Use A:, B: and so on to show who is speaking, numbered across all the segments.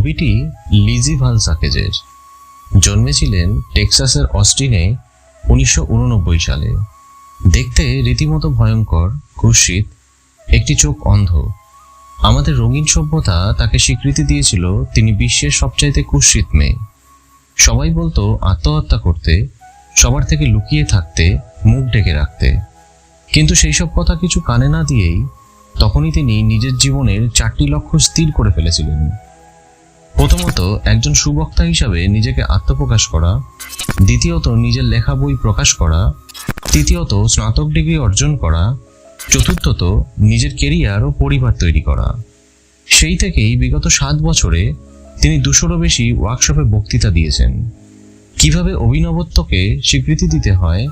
A: ছবিটি লিজি ভালো সাকেজের জন্মেছিলেন টেক্সাসের অস্টিনে উনিশশো উননব্বই সালে। দেখতে রীতিমতো ভয়ঙ্কর কুৎসিত একটি চোখ অন্ধ। আমাদের রঙিন সভ্যতা তাকে স্বীকৃতি দিয়েছিল তিনি বিশ্বের সবচাইতে কুৎসিত মেয়ে। সবাই বলতো আত্মহত্যা করতে, সবার থেকে লুকিয়ে থাকতে, মুখ ডেকে রাখতে। কিন্তু সেই সব কথা কিছু কানে না দিয়েই তখনই তিনি নিজের জীবনের চারটি লক্ষ্য স্থির করে ফেলেছিলেন। প্রথমত একজন সুবক্তা হিসাবে নিজেকে আত্মপ্রকাশ করা, দ্বিতীয়ত নিজের লেখা বই প্রকাশ করা, তৃতীয়ত স্নাতক ডিগ্রি অর্জন করা, চতুর্থত নিজের কেরিয়ার ও পরিবার তৈরি করা। সেই থেকেই বিগত সাত বছরে তিনি দুশোরও বেশি ওয়ার্কশপে বক্তৃতা দিয়েছেন। কীভাবে অভিনবত্বকে স্বীকৃতি দিতে হয়,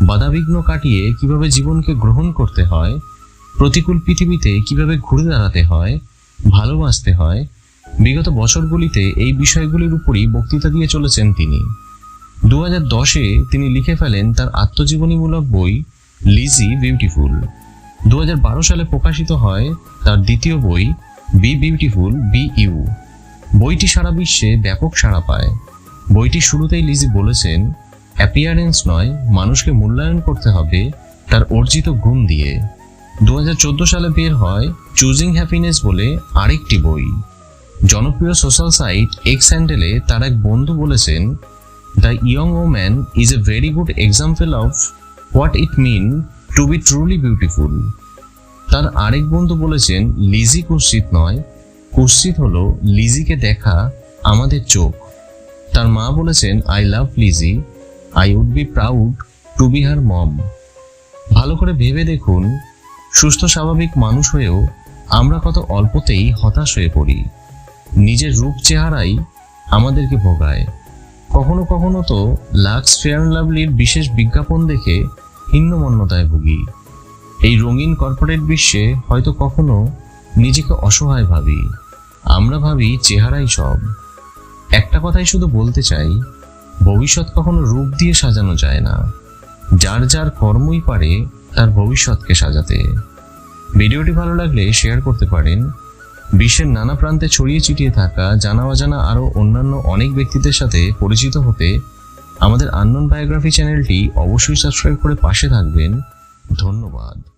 A: বাধাবিঘ্ন কাটিয়ে কীভাবে জীবনকে গ্রহণ করতে হয়, প্রতিকূল পৃথিবীতে কীভাবে ঘুরে দাঁড়াতে হয়, ভালোবাসতে হয় বিগত বছরগুলিতে এই বিষয়গুলির উপরই বক্তৃতা দিয়ে চলেছেন তিনি। দু হাজার দশে তিনি লিখে ফেলেন তার আত্মজীবনীমূলক বই, লিজি বিউটিফুল। দু হাজার বারো সালে প্রকাশিত হয় তার দ্বিতীয় বই, বি বিউটিফুল, বি ইউ। বইটি সারা বিশ্বে ব্যাপক সাড়া পায়। বইটি শুরুতেই লিজি বলেছেন, অ্যাপিয়ারেন্স নয়, মানুষকে মূল্যায়ন করতে হবে তার অর্জিত গুণ দিয়ে। দু হাজার চোদ্দ সালে বের হয় চুজিং হ্যাপিনেস বলে আরেকটি বই। জনপ্রিয় সোশ্যাল সাইট এক্স হ্যান্ডেলে তার এক বন্ধু বলেছেন the young woman is a very good example of what it mean to be truly beautiful তার আরেক বন্ধু বলেছেন লিজি কুশ্চিত নয় কুশ্চিত হলো লিজিকে দেখা আমাদের চোখ। তার মা বলেছেন I love Lizzie I would be proud to be her mom ভালো করে ভেবে দেখুন, সুস্থ স্বাভাবিক মানুষ হয়েও আমরা কত অল্পতেই হতাশ হয়ে পড়ি। নিজের রূপ চেহারাই আমাদেরকে ভোগায়। কখনো কখনো তো লাক্স ফেয়ার লাভলির বিশেষ বিজ্ঞাপন দেখে হিন্নমন্যতায় ভুগি। এই রঙিন কর্পোরেট বিশ্বে হয়তো কখনো নিজেকে অসহায় ভাবি। আমরা ভাবি চেহারাই সব। একটা কথাই শুধু বলতে চাই, ভবিষ্যৎ কখনো রূপ দিয়ে সাজানো যায় না। যার যার কর্মই পারে তার ভবিষ্যৎকে সাজাতে। ভিডিওটি ভালো লাগলে শেয়ার করতে পারেন। বিশ্বের নানা প্রান্তে ছড়িয়ে ছিটিয়ে থাকা জানা অজানা আরও অন্যান্য অনেক ব্যক্তিদের সাথে পরিচিত হতে আমাদের আননোন বায়োগ্রাফি চ্যানেলটি অবশ্যই সাবস্ক্রাইব করে পাশে থাকবেন। ধন্যবাদ।